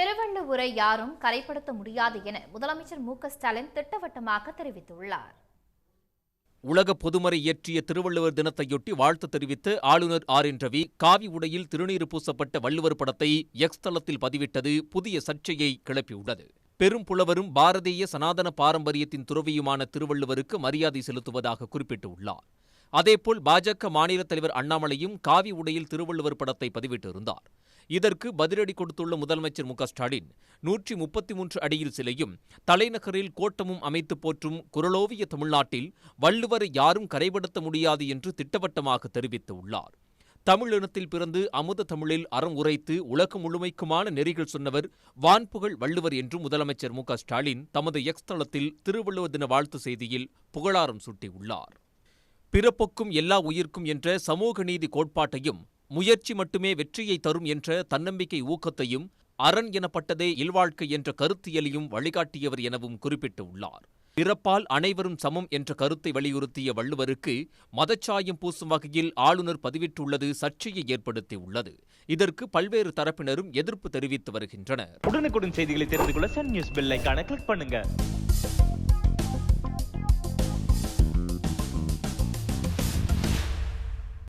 திருவள்ளுவரை யாரும் கரைப்படுத்த முடியாது என முதலமைச்சர் மு ஸ்டாலின் திட்டவட்டமாக தெரிவித்துள்ளார். உலக பொதுமறை இயற்றிய திருவள்ளுவர் தினத்தையொட்டி வாழ்த்து தெரிவித்து ஆளுநர் ஆர் என் ரவி காவி உடையில் திருநீறு பூசப்பட்ட வள்ளுவர் படத்தை எக்ஸ் தளத்தில் பதிவிட்டது புதிய சர்ச்சையை கிளப்பியுள்ளது. பெரும் புலவரும் பாரதிய சனாதன பாரம்பரியத்தின் துறவியுமான திருவள்ளுவருக்கு மரியாதை செலுத்துவதாக குறிப்பிட்டுள்ளார். அதேபோல் பாஜக மாநில தலைவர் அண்ணாமலையும் காவி உடையில் திருவள்ளுவர் படத்தை பதிவிட்டிருந்தார். இதற்கு பதிலடி கொடுத்துள்ள முதலமைச்சர் மு ஸ்டாலின் நூற்றி முப்பத்தி மூன்று அடியில் சிலையும் தலைநகரில் கோட்டமும் அமைத்து போற்றும் குரலோவிய தமிழ்நாட்டில் வள்ளுவரை யாரும் கரைபடுத்த முடியாது என்று திட்டவட்டமாக தெரிவித்துள்ளார் தமிழினத்தில் பிறந்து அமுத தமிழில் அறம் உரைத்து உலகம் முழுமைக்குமான நெறிகள் சொன்னவர் வான்புகழ் வள்ளுவர் என்று முதலமைச்சர் மு ஸ்டாலின் தமது எக்ஸ் தளத்தில் திருவள்ளுவர் தின வாழ்த்து செய்தியில் புகழாரம் சூட்டியுள்ளார். பிறப்புக்கும் எல்லா உயிர்க்கும் என்ற சமூக நீதி கோட்பாட்டையும் முயற்சி மட்டுமே வெற்றியை தரும் என்ற தன்னம்பிக்கை ஊக்கத்தையும் அரண் எனப்பட்டதே இல்வாழ்க்கை என்ற கருத்தியலையும் வழிகாட்டியவர் எனவும் குறிப்பிட்டுள்ளார். பிறப்பால் அனைவரும் சமம் என்ற கருத்தை வலியுறுத்திய வள்ளுவருக்கு மதச்சாயம் பூசும் வகையில் ஆளுநர் பதிவிட்டுள்ளது சர்ச்சையை ஏற்படுத்தியுள்ளது. இதற்கு பல்வேறு தரப்பினரும் எதிர்ப்பு தெரிவித்து வருகின்றனர். உடனுக்குடன் செய்திகளை தெரிந்து கொள்ள சன் நியூஸ் பெல்லைக்கான கிளிக் பண்ணுங்க.